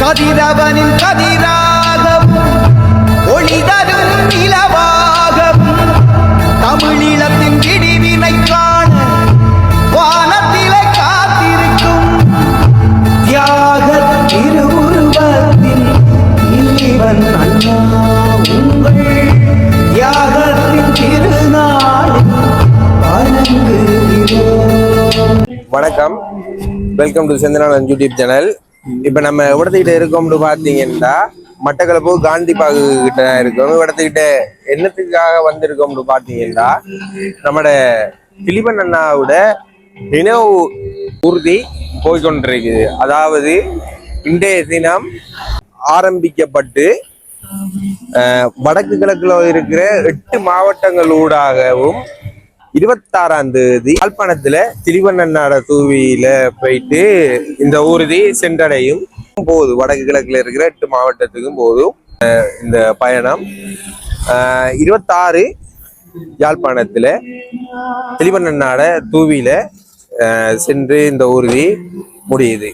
கதிரவனின் கதிராகவும் ஒளி தரும் நிலவாகவும் தமிழீழத்தின் விடிவினை காண வானத்திலே காத்திருக்கும். தியாக திருவுருவத்தில் இவன் அண்ணா உங்கள் தியாகத்தின் திருநாளில் வணங்குகிறோம். வணக்கம். Welcome to Senthanalan YouTube channel இப்ப நம்ம இடத்துக்கிட்ட இருக்கோம்னு பாத்தீங்கன்னா மட்டக்களப்பு காந்தி பாகு கிட்ட இருக்கோம். இடத்துக்கிட்ட என்னத்துக்காக வந்திருக்கோம்னு பாத்தீங்கன்னா நம்மட திலீபன் அண்ணாவோட நினைவு உறுதி போய்கொண்டிருக்குது அதாவது இன்றைய தினம் ஆரம்பிக்கப்பட்டு வடக்கு கிழக்குல இருக்கிற எட்டு மாவட்டங்கள் ஊடாகவும் இருபத்தாறாம் தேதி யாழ்ப்பாணத்துல திருவண்ணாட தூவியில போயிட்டு இந்த ஊர்தி சென்றடையும். போகுது. வடக்கு கிழக்குல இருக்கிற எட்டு மாவட்டத்துக்கும் போதும் இந்த பயணம். இருபத்தாறு யாழ்ப்பாணத்துல திருவண்ணாட தூவியில சென்று இந்த ஊர்தி முடியுது.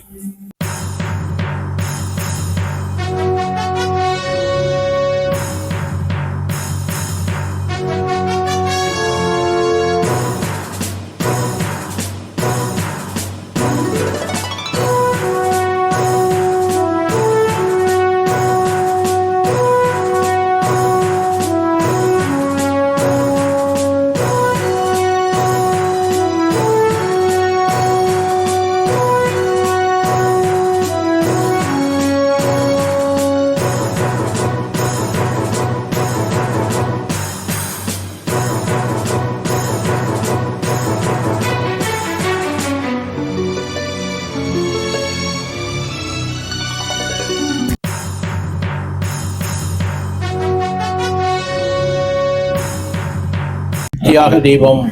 தியாக தெய்வம்.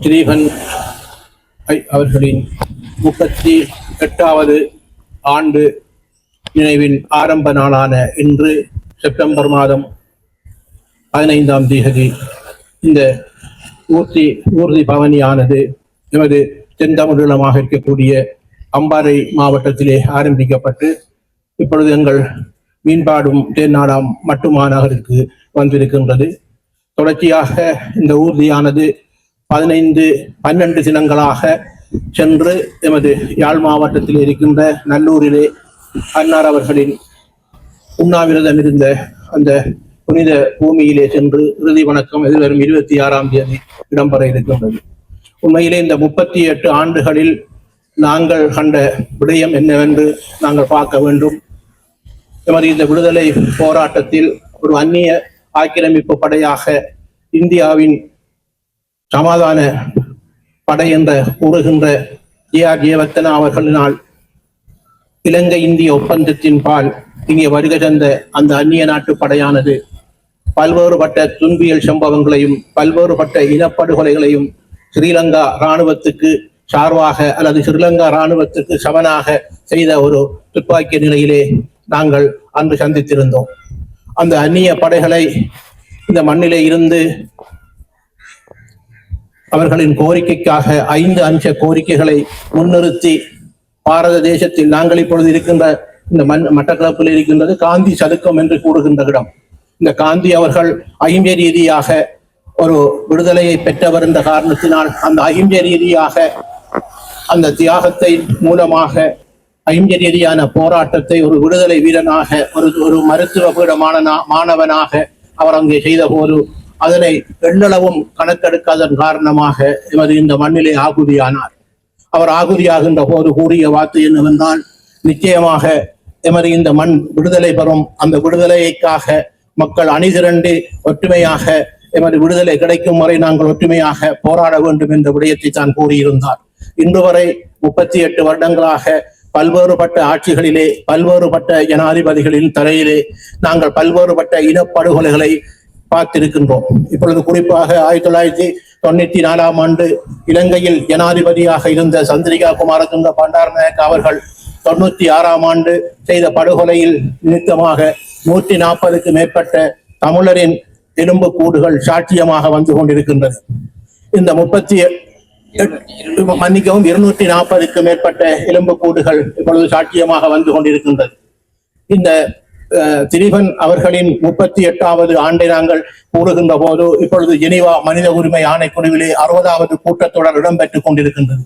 திலீபன் ஐ- அவர்களின் முப்பத்தி எட்டாவது ஆண்டு நினைவின் ஆரம்ப நாளான இன்று செப்டம்பர் மாதம் பதினைந்தாம் தேதி. இந்த ஊர்தி ஊர்தி பவனியானது எமது தென்தமிழமாக இருக்கக்கூடிய அம்பாறை மாவட்டத்திலே ஆரம்பிக்கப்பட்டு இப்பொழுது எங்கள் மீன்பாடும் தேன்னாடாம் மட்டு மாநகருக்கு வந்திருக்கின்றது. தொடர்ச்சியாக இந்த ஊர்தியானது பதினைந்து பன்னெண்டு தினங்களாக சென்று எமது யாழ் மாவட்டத்தில் இருக்கின்ற நல்லூரிலே அன்னார் அவர்களின் உண்ணாவிரதம் இருந்த அந்த புனித பூமியிலே சென்று இறுதி வணக்கம் எதிர்வரும் இருபத்தி ஆறாம் தேதி இடம்பெற இருக்கின்றது. உண்மையிலே இந்த முப்பத்தி எட்டு ஆண்டுகளில் நாங்கள் கண்ட விடயம் என்னவென்று நாங்கள் பார்க்க வேண்டும். எமது இந்த விடுதலை போராட்டத்தில் ஒரு அந்நிய ஆக்கிரமிப்பு படையாக இந்தியாவின் சமாதான படை என்ற கூறுகின்ற ஏ ஆர் ஜெயவர்த்தனா அவர்களினால் இலங்கை இந்திய ஒப்பந்தத்தின் பால் இங்கே வருகை தந்த அந்த அந்நிய நாட்டு படையானது பல்வேறுபட்ட துன்பியல் சம்பவங்களையும் பல்வேறுபட்ட இனப்படுகொலைகளையும் ஸ்ரீலங்கா இராணுவத்துக்கு சார்பாக அல்லது ஸ்ரீலங்கா இராணுவத்துக்கு சமனாக செய்த ஒரு துப்பாக்கிய நிலையிலே நாங்கள் அன்று சந்தித்திருந்தோம். அந்த அந்நிய படைகளை இந்த மண்ணிலே இருந்து அவர்களின் கோரிக்கைக்காக ஐந்து அம்ச கோரிக்கைகளை முன்னிறுத்தி பாரத தேசத்தில் நாங்கள் இப்பொழுது இருக்கின்ற இந்த மண் மட்டக்களப்பில் இருக்கின்றது காந்தி சதுக்கம் என்று கூறுகின்ற இடம். இந்த காந்தி அவர்கள் அகிம்சை ரீதியாக ஒரு விடுதலையை பெற்றவர் என்ற காரணத்தினால் அந்த அகிம்சை ரீதியாக அந்த தியாகத்தை மூலமாக அகிம்சை ரீதியான போராட்டத்தை ஒரு விடுதலை வீரனாக ஒரு ஒரு மருத்துவ பீடமான மாணவனாக அவர் அங்கே செய்த போது அதனை எண்ணளவும் கணக்கெடுக்காதன் காரணமாக எமது இந்த மண்ணிலே ஆகுதியானார். அவர் ஆகுதியாகின்ற போது கூறிய வார்த்தை என்னவென்றால் நிச்சயமாக எமது இந்த மண் விடுதலை பெறும். அந்த விடுதலைக்காக மக்கள் அணிதிரண்டு ஒற்றுமையாக எமது விடுதலை கிடைக்கும் வரை நாங்கள் ஒற்றுமையாக போராட வேண்டும் என்ற விடயத்தை தான் கூறியிருந்தார். இன்று வரை முப்பத்தி எட்டு வருடங்களாக பல்வேறுபட்ட ஆட்சிகளிலே பல்வேறுபட்ட ஜனாதிபதிகளின் தலையிலே நாங்கள் பல்வேறுபட்ட இனப்படுகொலைகளை பார்த்திருக்கின்றோம். இப்பொழுது குறிப்பாக ஆயிரத்தி தொள்ளாயிரத்தி தொண்ணூத்தி நாலாம் ஆண்டு இலங்கையில் ஜனாதிபதியாக இருந்த சந்திரிகா குமாரதுங்க பண்டாரநாயக் அவர்கள் தொண்ணூத்தி ஆறாம் ஆண்டு செய்த படுகொலையில் நிமித்தமாக நூற்றி நாற்பதுக்கு மேற்பட்ட தமிழரின் எலும்பு கூடுகள் சாட்சியமாக வந்து கொண்டிருக்கின்றது இந்த முப்பத்தி மன்னிக்கவும் இருநூற்றி நாற்பதுக்கு மேற்பட்ட எலும்புக்கூடுகள் இப்பொழுது சாட்சியமாக வந்து கொண்டிருக்கின்றது. இந்த அஹ், அவர்களின் முப்பத்தி எட்டாவது ஆண்டை நாங்கள் கூறுகின்ற போது இப்பொழுது ஜெனீவா மனித உரிமை ஆணைக்குழுவிலே அறுபதாவது கூட்டத்தொடர் இடம்பெற்றுக் கொண்டிருக்கின்றது.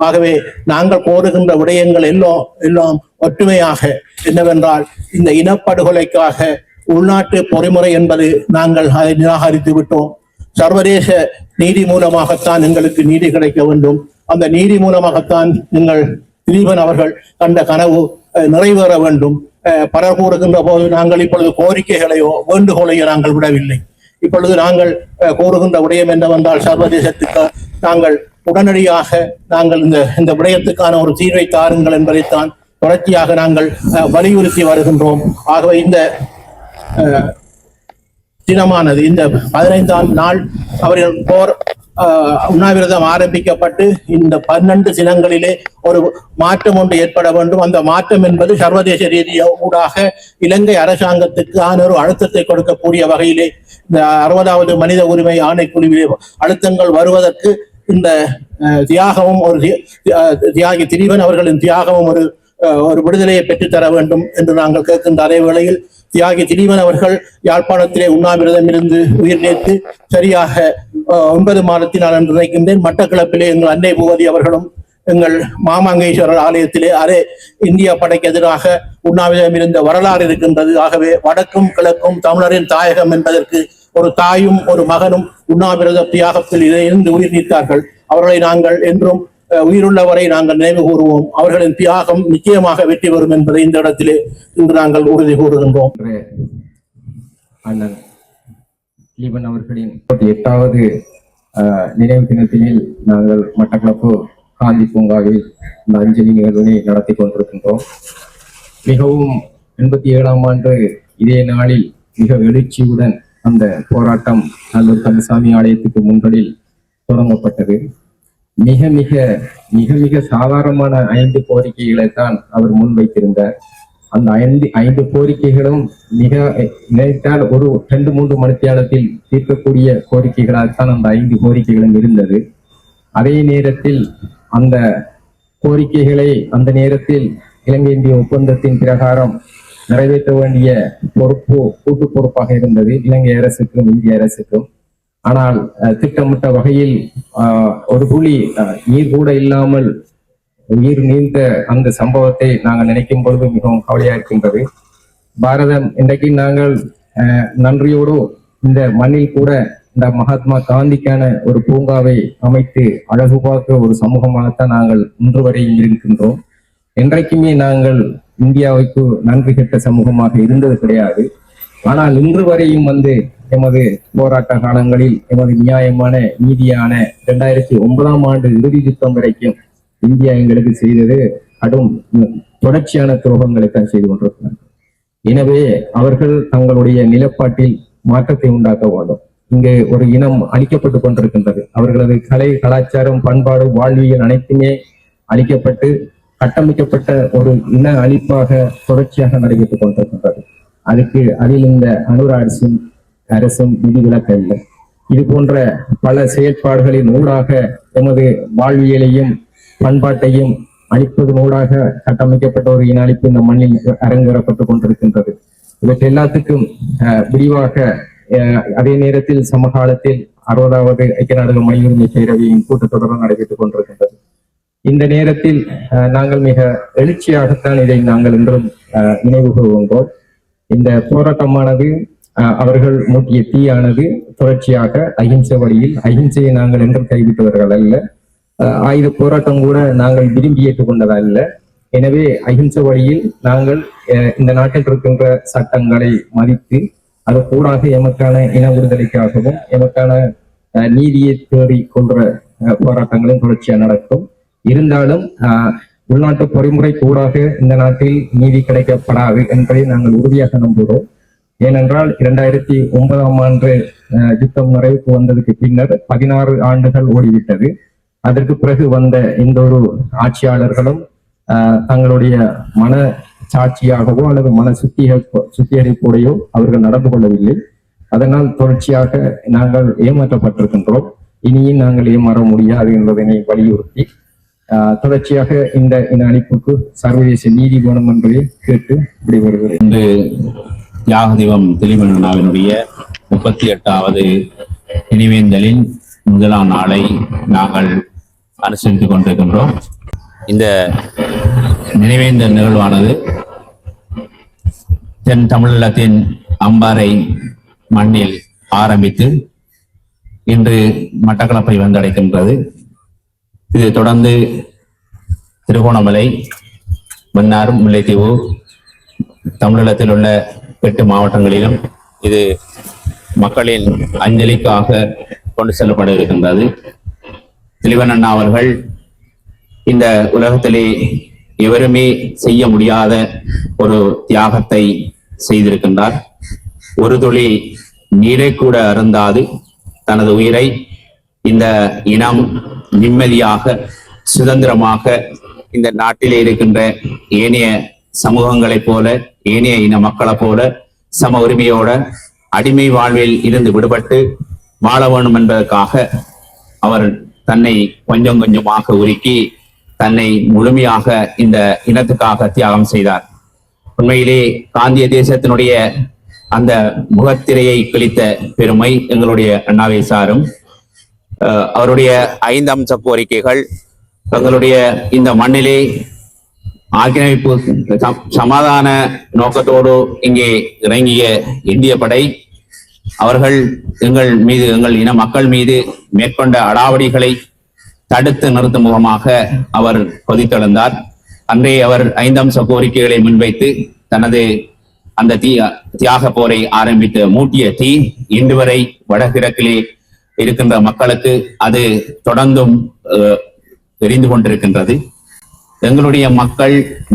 ஆகவே நாங்கள் கோருகின்ற விடயங்கள் எல்லாம் எல்லாம் ஒற்றுமையாக என்னவென்றால் இந்த இனப்படுகொலைக்காக உள்நாட்டு பொறிமுறை என்பது நாங்கள் அதை நிராகரித்து விட்டோம். சர்வதேச நீதி மூலமாகத்தான் எங்களுக்கு நீதி கிடைக்க வேண்டும். அந்த நீதி மூலமாகத்தான் எங்கள் திலீபன் அவர்கள் கண்ட கனவு அஹ், நிறைவேற வேண்டும். அஹ், கூறுகின்ற போது நாங்கள் இப்பொழுது கோரிக்கைகளையோ வேண்டுகோளையோ நாங்கள் விடவில்லை. இப்பொழுது நாங்கள் அஹ், கூறுகின்ற விடயம் என்னவென்றால் சர்வதேசத்துக்கு நாங்கள் உடனடியாக நாங்கள் இந்த இந்த விடயத்துக்கான ஒரு தீர்வை தாருங்கள் என்பதைத்தான் தொடர்ச்சியாக நாங்கள் அஹ், வலியுறுத்தி வருகின்றோம். ஆகவே இந்த அஹ், தினமானது. இந்த பதினைந்தாம் நாள் அவர்கள் போர் உண்ணாவிரதம் ஆரம்பிக்கப்பட்டு இந்த பன்னெண்டு தினங்களிலே ஒரு மாற்றம் ஒன்று ஏற்பட வேண்டும். அந்த மாற்றம் என்பது சர்வதேச ரீதியூடாக இலங்கை அரசாங்கத்துக்கான ஒரு அழுத்தத்தை கொடுக்கக்கூடிய வகையிலே இந்த அறுபதாவது மனித உரிமை ஆணைக்குழுவிலே அழுத்தங்கள் வருவதற்கு இந்த தியாகமும் ஒரு தியாகி திரிவன் அவர்களின் தியாகமும் ஒரு ஒரு விடுதலையை பெற்றுத்தர வேண்டும் என்று நாங்கள் கேட்கின்ற அதே வேளையில் தியாகி திலீபன் அவர்கள் யாழ்ப்பாணத்திலே உண்ணாவிரதம் இருந்து உயிர் நேர்த்து சரியாக ஒன்பது மாதத்தில் என்று நினைக்கின்றேன். மட்டக்களப்பிலே எங்கள் அன்னை பூவதி அவர்களும் எங்கள் மாமாங்கேஸ்வரர் ஆலயத்திலே அரே இந்தியா படைக்கு எதிராக உண்ணாவிரதம் இருந்த வரலாறு இருக்கின்றது. ஆகவே வடக்கும் கிழக்கும் தமிழரின் தாயகம் என்பதற்கு ஒரு தாயும் ஒரு மகனும் உண்ணாவிரத தியாகத்தில் இருந்து உயிர் நீத்தார்கள். அவர்களை நாங்கள் என்றும் உயிருள்ளவரை நாங்கள் நினைவு கூறுவோம். அவர்களின் தியாகம் நிச்சயமாக வெற்றி பெறும் என்பதை இந்த இடத்திலே இன்று நாங்கள் உறுதி கூறுகின்றோம். அண்ணன் லீபன் அவர்களின் முப்பத்தி எட்டாவது ஆஹ், நினைவு தினத்தினில் நாங்கள் மட்டக்களப்பு காந்தி பூங்காவில் இந்த அஞ்சலி நிகழ்வினை நடத்தி கொண்டிருக்கின்றோம். மிகவும் எண்பத்தி ஏழாம் ஆண்டு இதே நாளில் மிக எழுச்சியுடன் அந்த போராட்டம் நல்லூர் கந்தசாமி ஆலயத்துக்கு முன்படில் தொடங்கப்பட்டது. மிக மிக மிக மிக சாதாரணமான ஐந்து கோரிக்கைகளை தான் அவர் முன்வைத்திருந்தார். அந்த ஐந்து ஐந்து கோரிக்கைகளும் மிக நினைத்தால் ஒரு ரெண்டு மூன்று மணித்தியாலத்தில் தீர்க்கக்கூடிய கோரிக்கைகளாகத்தான் அந்த ஐந்து கோரிக்கைகளும் இருந்தது. அதே நேரத்தில் அந்த கோரிக்கைகளை அந்த நேரத்தில் இலங்கை இந்திய ஒப்பந்தத்தின் பிரகாரம் நிறைவேற்ற வேண்டிய பொறுப்பு கூட்டு பொறுப்பாக இருந்தது. இலங்கை அரசுக்கும் இந்திய அரசுக்கும். ஆனால் திட்டமிட்ட வகையில் ஒரு புலி அஹ், நீர் கூட இல்லாமல் உயிர் நீந்த அந்த சம்பவத்தை நாங்கள் நினைக்கும் பொழுது மிகவும் கவலையா இருக்கின்றது. பாரதம் இன்றைக்கு நாங்கள் நன்றியோடு இந்த மண்ணில் கூட இந்த மகாத்மா காந்திக்கான ஒரு பூங்காவை அமைத்து அழகு பார்க்க ஒரு சமூகமாகத்தான் நாங்கள் இன்று வரை இருக்கின்றோம். என்றைக்குமே நாங்கள் இந்தியாவுக்கு நன்றி கெட்ட சமூகமாக இருந்தது கிடையாது. ஆனால் இன்று வரையும் வந்து எமது போராட்ட காலங்களில் எமது நியாயமான நீதியான இரண்டாயிரத்தி ஒன்பதாம் ஆண்டு இறுதி யுத்தம் வரைக்கும் இந்தியா எங்களுக்கு செய்தது கடும் தொடர்ச்சியான துரோகங்களை தான் செய்து கொண்டிருக்கிறார் எனவே அவர்கள் தங்களுடைய நிலப்பாட்டில் மாற்றத்தை உண்டாக்க வேண்டும். இங்கு ஒரு இனம் அழிக்கப்பட்டு கொண்டிருக்கின்றது. அவர்களது கலை கலாச்சாரம் பண்பாடு வாழ்வியல் அனைத்துமே அழிக்கப்பட்டு கட்டமைக்கப்பட்ட ஒரு இன அழிப்பாக தொடர்ச்சியாக நடைபெற்றுக் கொண்டிருக்கின்றது. அதுக்கு அதில் இந்த அனுர அரசும் அரசும் விதிவிலக்க இல்லை இது போன்ற பல செயற்பாடுகளின் ஊடாக எமது வாழ்வியலையும் பண்பாட்டையும் அழிப்பதனூடாக கட்டமைக்கப்பட்ட ஒரு இனஅழிப்பு இந்த மண்ணில் அரங்கேறப்பட்டுக் கொண்டிருக்கின்றது. இவற்றை எல்லாத்துக்கும் அஹ், விரிவாக அஹ், அதே நேரத்தில் சமகாலத்தில் அறுபதாவது ஐக்கிய நாடுகள் மனித உரிமை பேரவையின் கூட்டத்தொடர் நடைபெற்றுக் கொண்டிருக்கின்றது. இந்த நேரத்தில் அஹ், நாங்கள் மிக எழுச்சியாகத்தான் இதை நாங்கள் இன்றும் அஹ், நினைவு கூறுகின்றோம் இந்த போராட்டமானது அவர்கள் மூட்டிய தீயானது தொடர்ச்சியாக அகிம்சை வழியில் அகிம்சையை நாங்கள் என்றும் கைவிட்டவர்கள் அல்ல. ஆயுத போராட்டம் கூட நாங்கள் விரும்பி ஏற்றுக்கொண்டதல்ல எனவே அகிம்சை வழியில் நாங்கள் அஹ், இந்த நாட்டில் இருக்கின்ற சட்டங்களை மதித்து அது கூடாக எமக்கான இன விடுதலைக்காகவும் எமக்கான அஹ், நீதியை தேடிக் கொள்ற போராட்டங்களும் தொடர்ச்சியாக நடக்கும். இருந்தாலும் உள்நாட்டு பொறிமுறை கூடாக இந்த நாட்டில் நீதி கிடைக்கப்படாது என்பதை நாங்கள் உறுதியாக நம்புகிறோம். ஏனென்றால் இரண்டாயிரத்தி ஒன்பதாம் ஆண்டு யுத்தம் நிறைவுக்கு வந்ததுக்கு பின்னர் பதினாறு ஆண்டுகள் ஓடிவிட்டது. அதற்கு பிறகு வந்த எந்த ஒரு ஆட்சியாளர்களும் ஆஹ், தங்களுடைய மன சாட்சியாகவோ அல்லது மன சுத்திக சுத்திகரிப்போடையோ அவர்கள் நடந்து கொள்ளவில்லை. அதனால் தொடர்ச்சியாக நாங்கள் ஏமாற்றப்பட்டிருக்கின்றோம். இனியும் நாங்கள் ஏமாற முடியாது என்பதனை வலியுறுத்தி தொடர்ச்சியாக இந்த இந்த அழைப்புக்கு சர்வதேச நீதி வேணும் என்பதை கேட்டு விடைபெறுகிறேன் இன்று தியாகதீபம் திலிமண்ணாவினுடைய முப்பத்தி எட்டாவது நினைவேந்தலின் முதலாம் நாளை நாங்கள் அனுசரித்துக் கொண்டிருக்கின்றோம். இந்த நினைவேந்தல் நிகழ்வானது தென் தமிழகத்தின் அம்பாறை மண்ணில் ஆரம்பித்து இன்று மட்டக்களப்பை வந்தடைக்கின்றது. இது தொடர்ந்து திருகோணமலை மன்னார் முல்லைத்தீவு தமிழகத்தில் உள்ள எட்டு மாவட்டங்களிலும் இது மக்களின் அஞ்சலிக்காக கொண்டு செல்லப்பட இருக்கின்றது திலிவன் அண்ணா அவர்கள் இந்த உலகத்திலே எவருமே செய்ய முடியாத ஒரு தியாகத்தை செய்திருக்கின்றார். ஒரு துளி நீரை கூட அருந்தாது. தனது உயிரை இந்த இனம் நிம்மதியாக சுதந்திரமாக இந்த நாட்டிலே இருக்கின்ற ஏனைய சமூகங்களைப் போல ஏனைய இன மக்களைப் போல சம உரிமையோட அடிமை வாழ்வில் இருந்து விடுபட்டு வாழ வேண்டும் என்பதற்காக அவர் தன்னை கொஞ்சம் கொஞ்சமாக உருக்கி தன்னை முழுமையாக இந்த இனத்துக்காக தியாகம் செய்தார். உண்மையிலே காந்திய தேசத்தினுடைய அந்த முகத்திரையை கிழித்த பெருமை எங்களுடைய அண்ணாவை சாரும் அவருடைய ஐந்து அம்ச கோரிக்கைகள் தங்களுடைய இந்த மண்ணிலே ஆக்கிரமிப்பு சம்- சமாதான நோக்கத்தோடு இங்கே இறங்கிய இந்திய படை அவர்கள் எங்கள் மீது எங்கள் இன மக்கள் மீது மேற்கொண்ட அடாவடிகளை தடுத்து நிறுத்தும் முகமாக அவர் கொதித்தெழுந்தார் அன்றே அவர் ஐந்தம்ச கோரிக்கைகளை முன்வைத்து தனது அந்த தீ தியாக போரை ஆரம்பித்து மூட்டிய தீ இன்று வரை வடகிழக்கிலே இருக்கின்ற மக்களுக்கு அது தொடர்ந்தும் தெரிந்து கொண்டிருக்கின்றது. எங்களுடைய மக்கள்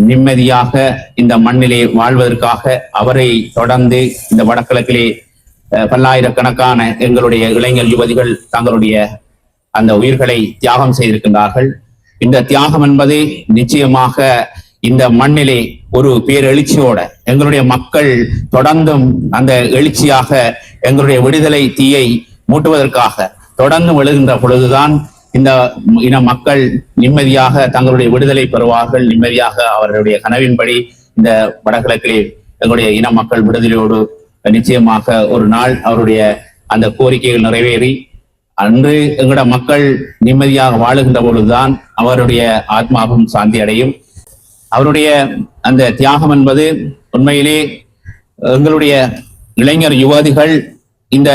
நிம்மதியாக இந்த மண்ணிலே வாழ்வதற்காக அவரை தொடர்ந்து இந்த வடகிழக்கிலே பல்லாயிரக்கணக்கான எங்களுடைய இளைஞர் யுவதிகள் தங்களுடைய அந்த உயிர்களை தியாகம் செய்திருக்கின்றார்கள். இந்த தியாகம் என்பது நிச்சயமாக இந்த மண்ணிலே ஒரு பேரெழுச்சியோட எங்களுடைய மக்கள் தொடர்ந்தும் அந்த எழுச்சியாக எங்களுடைய விடுதலை தீயை மூட்டுவதற்காக தொடர்ந்து எழுகின்ற பொழுதுதான் இந்த இன மக்கள் நிம்மதியாக தங்களுடைய விடுதலை பெறுவார்கள். நிம்மதியாக அவர்களுடைய கனவின்படி இந்த வடகிழக்கிலே எங்களுடைய இன மக்கள் விடுதலையோடு நிச்சயமாக ஒரு நாள் அவருடைய அந்த கோரிக்கைகள் நிறைவேறி அன்று எங்களோட மக்கள் நிம்மதியாக வாழுகின்ற பொழுதுதான் அவருடைய ஆத்மாவும் சாந்தி அடையும். அவருடைய அந்த தியாகம் என்பது உண்மையிலே எங்களுடைய இளைஞர் யுவதிகள் இந்த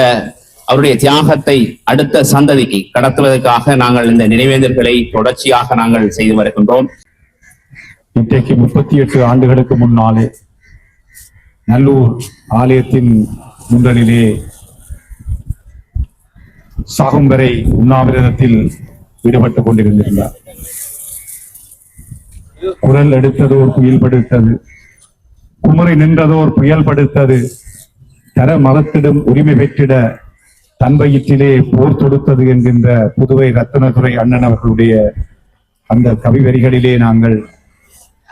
அவருடைய தியாகத்தை அடுத்த சந்ததிக்கு கடத்துவதற்காக நாங்கள் இந்த நினைவேந்தர்களை தொடர்ச்சியாக நாங்கள் செய்து வருகின்றோம். இன்றைக்கு முப்பத்தி எட்டு ஆண்டுகளுக்கு முன்னாலே நல்லூர் ஆலயத்தின் முன்றலிலே சாகும் வரை உண்ணாவிரதத்தில் ஈடுபட்டுக் கொண்டிருந்திருந்தார். குரல் எடுத்ததோர் புயல் படுத்தது குமரி நின்றதோர் புயல் படுத்தது தர மரத்திடம் உரிமை பெற்றிட தன் வயிற்றிலே போர் தொடுத்தது என்கின்ற புதுவை ரத்தனதுரை அண்ணன் அவர்களுடைய அந்த கவி வரிகளிலே நாங்கள்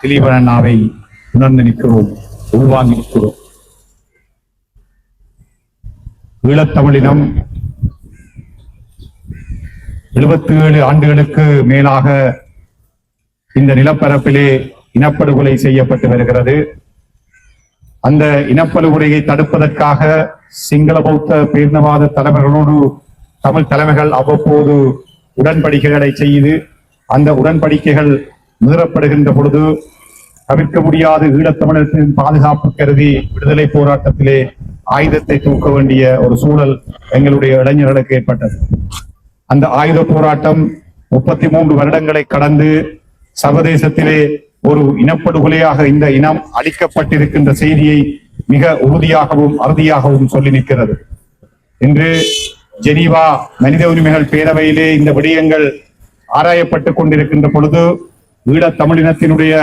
திலீபன் உணர்ந்து நிற்கிறோம் உள்வாங்கியிருக்கிறோம் நிற்கிறோம். ஈழத்தமிழினம் எழுபத்தி ஏழு ஆண்டுகளுக்கு மேலாக இந்த நிலப்பரப்பிலே இனப்படுகொலை செய்யப்பட்டு வருகிறது. அந்த இனப்படுகொலையை தடுப்பதற்காக சிங்கள பௌத்த பேர்ணவாத தலைவர்களோடு தமிழ் தலைமைகள் அவ்வப்போது உடன்படிக்கைகளை செய்து அந்த உடன்படிக்கைகள் மீறப்படுகின்ற பொழுது தவிர்க்க முடியாது ஈழத்தமிழர்களின் பாதுகாப்பு கருதி விடுதலை போராட்டத்திலே ஆயுதத்தை தூக்க வேண்டிய ஒரு சூழல் எங்களுடைய இளைஞர்களுக்கு ஏற்பட்டது. அந்த ஆயுத போராட்டம் முப்பத்தி மூன்று வருடங்களை கடந்து சர்வதேசத்திலே ஒரு இனப்படுகொலையாக இந்த இனம் அளிக்கப்பட்டிருக்கின்ற செய்தியை மிக உறுதியாகவும் அறுதியாகவும் சொல்லி நிற்கிறது. இன்று ஜெனீவா மனித உரிமைகள் பேரவையிலே இந்த விடயங்கள் ஆராயப்பட்டுக் கொண்டிருக்கின்ற பொழுது ஈழத் தமிழினத்தினுடைய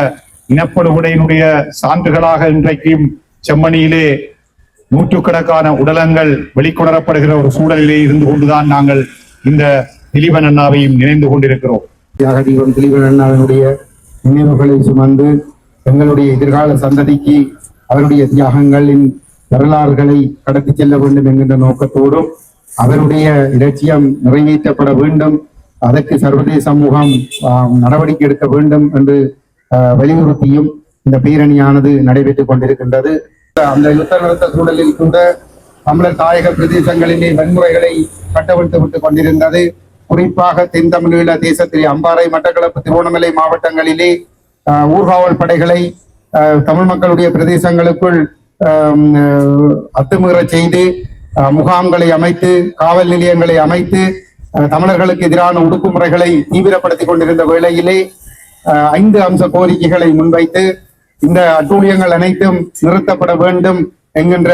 இனப்படுகொலையினுடைய சான்றுகளாக இன்றைக்கும் செம்மணியிலே நூற்றுக்கணக்கான உடலங்கள் வெளிக்கொணரப்படுகிற ஒரு சூழலிலே இருந்து கொண்டுதான் நாங்கள் இந்த திலீபன் அண்ணாவையும் நினைந்து கொண்டிருக்கிறோம். தியாகதீபம் திலீபன் அண்ணாவினுடைய நினைவுகளை சுமந்து எங்களுடைய எதிர்கால சந்ததிக்கு அவருடைய தியாகங்களின் வரலாறுகளை கடத்தி செல்ல வேண்டும் என்கின்ற நோக்கத்தோடும் அவருடைய இலட்சியம் நிறைவேற்றப்பட வேண்டும். அதற்கு சர்வதேச சமூகம் நடவடிக்கை எடுக்க வேண்டும் என்று ஆஹ், வலியுறுத்தியும் இந்த பேரணியானது நடைபெற்றுக் கொண்டிருக்கின்றது. அந்த யுத்த நிறுத்த சூழலில் கூட தமிழர் தாயக பிரதேசங்களிலே வன்முறைகளை கட்டவிழ்த்து விட்டுக் கொண்டிருந்தது. குறிப்பாக தென் தமிழீழ தேசத்திலே அம்பாறை மட்டக்களப்பு திருவண்ணாமலை மாவட்டங்களிலே ஆஹ், ஊர்காவல் படைகளை தமிழ் மக்களுடைய பிரதேசங்களுக்குள் ஆம், அத்துமீறச் செய்து முகாம்களை அமைத்து காவல் நிலையங்களை அமைத்து தமிழர்களுக்கு எதிரான ஒடுக்குமுறைகளை தீவிரப்படுத்திக் கொண்டிருந்த வேளையிலே ஐந்து அம்ச கோரிக்கைகளை முன்வைத்து இந்த அட்டூழியங்கள் அனைத்தும் நிறுத்தப்பட வேண்டும் என்கின்ற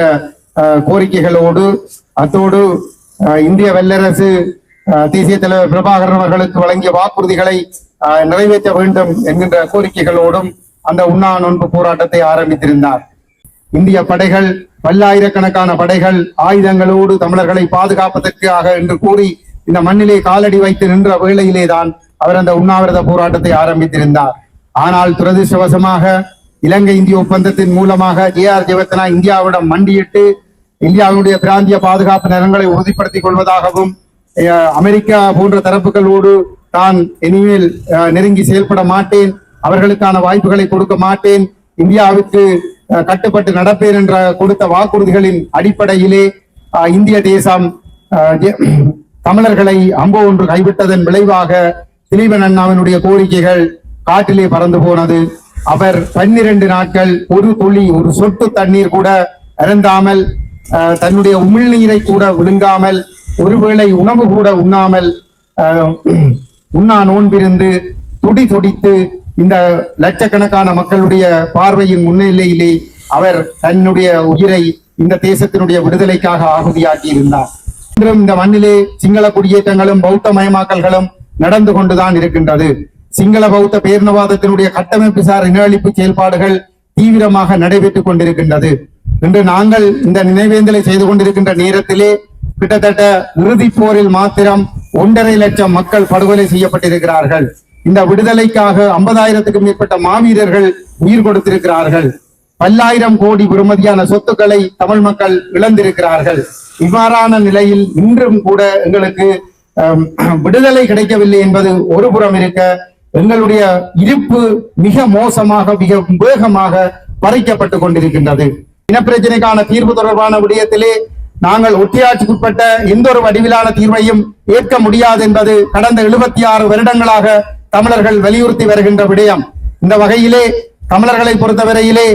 கோரிக்கைகளோடு அத்தோடு இந்திய வல்லரசு தேசிய தலைவர் பிரபாகரன் அவர்களுக்கு வழங்கிய வாக்குறுதிகளை நிறைவேற்ற வேண்டும் என்கின்ற கோரிக்கைகளோடும் அந்த உண்ணா நோன்பு போராட்டத்தை ஆரம்பித்திருந்தார். இந்திய படைகள் பல்லாயிரக்கணக்கான படைகள் ஆயுதங்களோடு தமிழர்களை பாதுகாப்பதற்காக என்று கூறி இந்த மண்ணிலே காலடி வைத்து நின்ற வேளையிலே தான் அவர் அந்த உண்ணாவிரத போராட்டத்தை ஆரம்பித்திருந்தார். ஆனால் துரதிருஷ்டவசமாக இலங்கை இந்திய ஒப்பந்தத்தின் மூலமாக ஜே ஆர் ஜெயவர்தனா இந்தியாவிடம் மண்டியிட்டு இந்தியாவுடைய பிராந்திய பாதுகாப்பு நலன்களை உறுதிப்படுத்திக் கொள்வதாகவும் அஹ், அமெரிக்கா போன்ற தரப்புகளோடு தான் இனிமேல் அஹ், நெருங்கி செயல்பட மாட்டேன் அவர்களுக்கான வாய்ப்புகளை கொடுக்க மாட்டேன். இந்தியாவுக்கு கட்டுப்பட்டு நடப்பேன் என்ற கொடுத்த வாக்குறுதிகளின் அடிப்படையிலே இந்திய தேசம் தமிழர்களை அம்பு ஒன்று கைவிட்டதன் விளைவாக திலீபன் அண்ணாவினுடைய கோரிக்கைகள் காட்டிலே பறந்து போனது. அவர் பன்னிரண்டு நாட்கள் ஒரு துளி ஒரு சொட்டு தண்ணீர் கூட அருந்தாமல் தன்னுடைய உமிழ்நீரை கூட விழுங்காமல் ஒருவேளை உணவு கூட உண்ணாமல் உண்ணா நோன்பிருந்து துடி துடித்து இந்த லட்சக்கணக்கான மக்களுடைய பார்வையின் முன்னிலையிலே அவர் தன்னுடைய உயிரை இந்த தேசத்தினுடைய விடுதலைக்காக ஆகுதியாக்கி இருந்தார் இன்றும் இந்த மண்ணிலே சிங்கள குடியேற்றங்களும் பௌத்த மயமாக்கல்களும் நடந்து கொண்டுதான் இருக்கின்றது. சிங்கள பௌத்த பேரினவாதத்தினுடைய கட்டமைப்பு சார் இனஅழிப்பு செயல்பாடுகள் தீவிரமாக நடைபெற்றுக் கொண்டிருக்கின்றது. இன்று நாங்கள் இந்த நினைவேந்தலை செய்து கொண்டிருக்கின்ற நேரத்திலே கிட்டத்தட்ட இறுதிப்போரில் மாத்திரம் ஒன்றரை லட்சம் மக்கள் படுகொலை செய்யப்பட்டிருக்கிறார்கள். இந்த விடுதலைக்காக ஐம்பதாயிரத்துக்கும் மேற்பட்ட மாவீரர்கள் உயிர் கொடுத்திருக்கிறார்கள். பல்லாயிரம் கோடி பெறுமதியான சொத்துக்களை தமிழ் மக்கள் இழந்திருக்கிறார்கள். இவ்வாறான நிலையில் இன்றும் கூட எங்களுக்கு விடுதலை கிடைக்கவில்லை என்பது ஒரு புறம் இருக்க எங்களுடைய இருப்பு மிக மோசமாக மிக வேகமாக பறிக்கப்பட்டு கொண்டிருக்கின்றது. இனப்பிரச்சனைக்கான தீர்வு தொடர்பான விடயத்திலே நாங்கள் ஒட்டியாட்சிக்குட்பட்ட எந்த ஒரு வடிவிலான தீர்வையும் ஏற்க முடியாது என்பது கடந்த எழுபத்தி ஆறு வருடங்களாக தமிழர்கள் வலியுறுத்தி வருகின்ற விடயம் இந்த வகையிலே தமிழர்களை பொறுத்தவரையிலே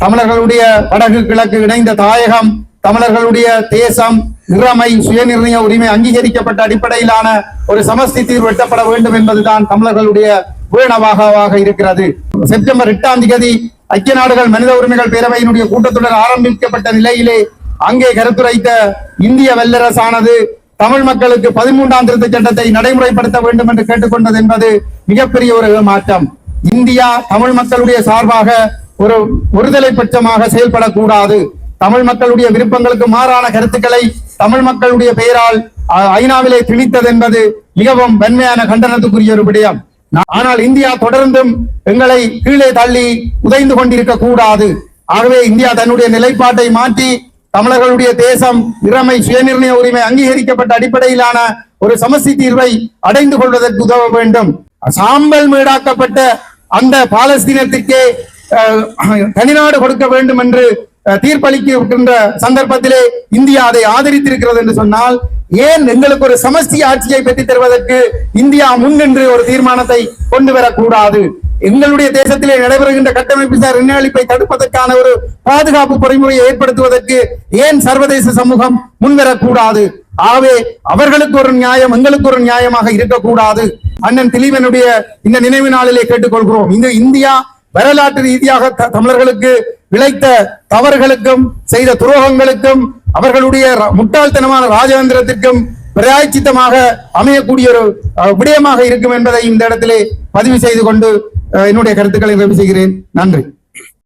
தமிழர்களுடைய வடக்கு கிழக்கு இணைந்த தாயகம் தமிழர்களுடைய தேசம் இறமை சுயநிர்ணய உரிமை அங்கீகரிக்கப்பட்ட அடிப்படையிலான ஒரு சமஸ்தி தீர்வு எட்டப்பட வேண்டும் என்பதுதான் தமிழர்களுடைய வேணவாகவாக இருக்கிறது. செப்டம்பர் எட்டாம் தேதி ஐக்கிய நாடுகள் மனித உரிமைகள் பேரவையினுடைய கூட்டத்தொடர் ஆரம்பிக்கப்பட்ட நிலையிலே அங்கே கருத்துரைத்த இந்திய வல்லரசானது தமிழ் மக்களுக்கு பதிமூன்றாம் திருத்த சட்டத்தை நடைமுறைப்படுத்த வேண்டும் என்று கேட்டுக்கொண்டது என்பது மிகப்பெரிய ஒரு மாற்றம் இந்தியா தமிழ் மக்களுடைய சார்பாக ஒரு ஒருதலை பட்சமாக செயல்படக்கூடாது. தமிழ் மக்களுடைய விருப்பங்களுக்கு மாறான கருத்துக்களை தமிழ் மக்களுடைய பெயரால் அஹ், ஐநாவிலே திணித்தது என்பது மிகவும் வன்மையான கண்டனத்துக்குரிய ஒரு விடயம். ஆனால் இந்தியா தொடர்ந்தும் எங்களை கீழே தள்ளி உதைந்து கொண்டிருக்க கூடாது ஆகவே இந்தியா தன்னுடைய நிலைப்பாட்டை மாற்றி தமிழர்களுடைய தேசம் இறமை சுயநிர்ணய உரிமை அங்கீகரிக்கப்பட்ட அடிப்படையிலான ஒரு சமஸ்தி தீர்வை அடைந்து கொள்வதற்கு உதவ வேண்டும். சாம்பல் மீடாக்கப்பட்ட அந்த பாலஸ்தீனத்திற்கே அஹ், தனிநாடு கொடுக்க வேண்டும் என்று அஹ், தீர்ப்பளிக்கின்ற சந்தர்ப்பத்திலே இந்தியா அதை ஆதரித்திருக்கிறது என்று சொன்னால் ஏன் எங்களுக்கு ஒரு சமஸ்தி ஆட்சியை பெற்றுத் தருவதற்கு இந்தியா முன்னின்று ஒரு தீர்மானத்தை கொண்டு வரக்கூடாது? எங்களுடைய தேசத்திலே நடைபெறுகின்ற கட்டமைப்பு சார் இனஅழிப்பை தடுப்பதற்கான ஒரு பாதுகாப்பு பொறிமுறையை ஏற்படுத்துவதற்கு ஏன் சர்வதேச சமூகம் முன்வரக்கூடாது? ஆகவே அவர்களுக்கு ஒரு நியாயம் எங்களுக்கு ஒரு நியாயமாக இருக்கக்கூடாது. அண்ணன் திலீபனுடைய இந்த நினைவு நாளிலே கேட்டுக்கொள்கிறோம். இந்த இந்தியா வரலாற்று ரீதியாக த- தமிழர்களுக்கு விளைத்த தவறுகளுக்கும் செய்த துரோகங்களுக்கும் அவர்களுடைய முட்டாள்தனமான ராஜதந்திரத்திற்கும் பிராய்ச்சித்தமாக அமையக்கூடிய ஒரு விடயமாக இருக்கும் என்பதை இந்த இடத்திலே பதிவு செய்து கொண்டு என்னுடைய கருத்துக்களை நிறைவு செய்கிறேன். நன்றி.